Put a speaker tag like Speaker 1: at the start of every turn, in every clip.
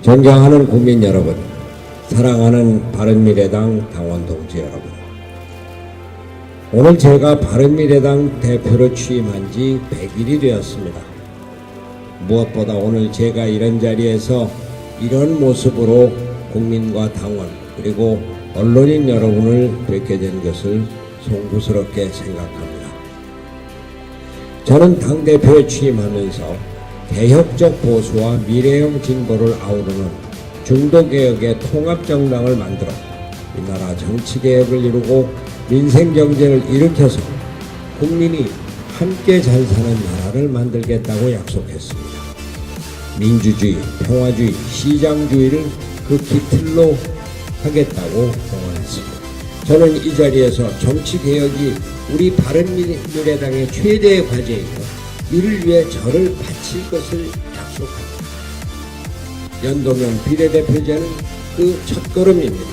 Speaker 1: 존경하는 국민 여러분, 사랑하는 바른미래당 당원 동지 여러분. 오늘 제가 바른미래당 대표로 취임한 지 100일이 되었습니다. 무엇보다 오늘 제가 이런 자리에서 이런 모습으로 국민과 당원 그리고 언론인 여러분을 뵙게 된 것을 송구스럽게 생각합니다. 저는 당대표에 취임하면서 개혁적 보수와 미래형 진보를 아우르는 중도개혁의 통합정당을 만들어 이 나라 정치개혁을 이루고 민생경제를 일으켜서 국민이 함께 잘 사는 나라를 만들겠다고 약속했습니다. 민주주의, 평화주의, 시장주의를 그 기틀로 하겠다고 공언했습니다. 저는 이 자리에서 정치개혁이 우리 바른미래당의 최대의 과제이고 이를 위해 저를 바칠 것을 약속합니다. 연동형 비례대표제는 그 첫걸음입니다.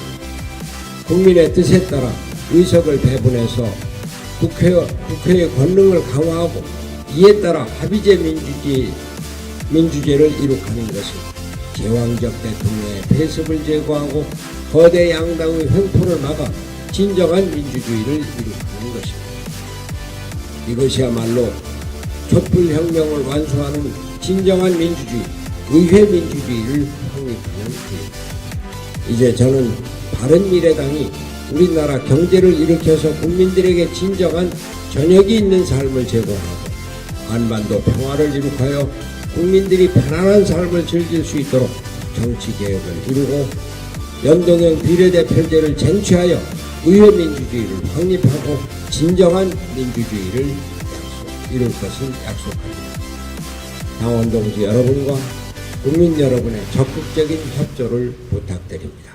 Speaker 1: 국민의 뜻에 따라 의석을 배분해서 국회, 국회의 권능을 강화하고 이에 따라 합의제 민주주의, 민주제를 이룩하는 것은 제왕적 대통령의 폐습을 제거하고 거대 양당의 횡포를 막아 진정한 민주주의를 이룩하는 것입니다. 이것이야말로 촛불혁명을 완수하는 진정한 민주주의, 의회 민주주의를 확립하는 길입니다. 이제 저는 바른미래당이 우리나라 경제를 일으켜서 국민들에게 진정한 저녁이 있는 삶을 제공하고 한반도 평화를 이룩하여 국민들이 편안한 삶을 즐길 수 있도록 정치개혁을 이루고 연동형 비례대표제를 쟁취하여 의회 민주주의를 확립하고 진정한 민주주의를 이룰 것을 약속합니다. 동지 여러분과 국민 여러분의 적극적인 협조를 부탁드립니다.